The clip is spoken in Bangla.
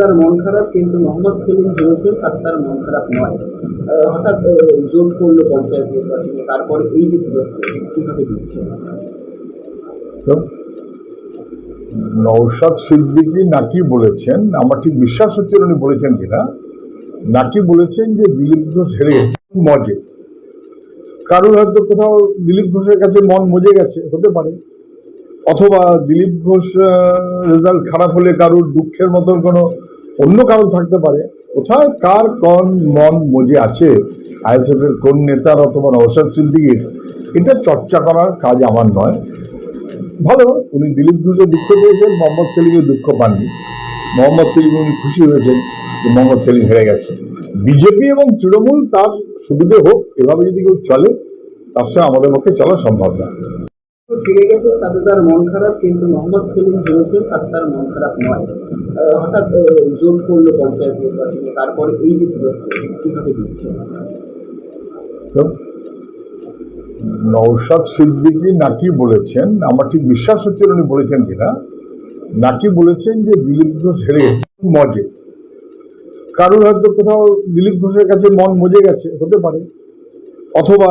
তার মন খারাপ কিন্তু মোহাম্মদ সেলিম হেরেছেন আর তার মন খারাপ নয়। হঠাৎ জোট করল পঞ্চায়েত নির্বাচনে, তারপরে এই যে কীভাবে দিচ্ছে? তো নৌশাদ সিদ্দিকি নাকি বলেছেন, আমার ঠিক বিশ্বাস হচ্ছে উনি বলেছেন কিনা, নাকি বলেছেন যে দিলীপ ঘোষ হেরে গেছে, মজে। কারোর হয়তো কোথাও দিলীপ ঘোষের কাছে মন মজে গেছে, হতে পারে। অথবা দিলীপ ঘোষ রেজাল্ট খারাপ হলে কারোর দুঃখের মতন কোনো অন্য কারণ থাকতে পারে। কোথায়? কার কোন মন মজে আছে? আইএসএফ এর কোন নেতার অথবা নৌশাদ সিদ্দিকির? এটা চর্চা করার কাজ আমার নয়। ভালো, উনি দিলীপ ঘোষের দুঃখ পেয়েছেন, মোহাম্মদ সেলিমের দুঃখ পাননি। মোহাম্মদ সেলিম উনি খুশি হয়েছেন যে মোহাম্মদ সেলিম হেরে গেছে। বিজেপি এবং তৃণমূল তার সুবিধে হোক, এভাবে যদি কেউ চলে, তার সঙ্গে আমাদের পক্ষে চলা সম্ভব না। ফিরে গেছে, তাতে তার মন খারাপ, কিন্তু মোহাম্মদ সেলিম হেরেছেন আর তার মন খারাপ নয়। হঠাৎ জোট করল পঞ্চায়েত নির্বাচনে, তারপরে এই যে কীভাবে দিচ্ছে? তো নৌশাদ সিদ্দিকি নাকি বলেছেন, আমার ঠিক বিশ্বাস হচ্ছে উনি বলেছেন কিনা, নাকি বলেছেন যে দিলীপ ঘোষ হেরে গেছে, মজে। কারোর হয়তো কোথাও দিলীপ ঘোষের কাছে মন মজে গেছে, হতে পারে। অথবা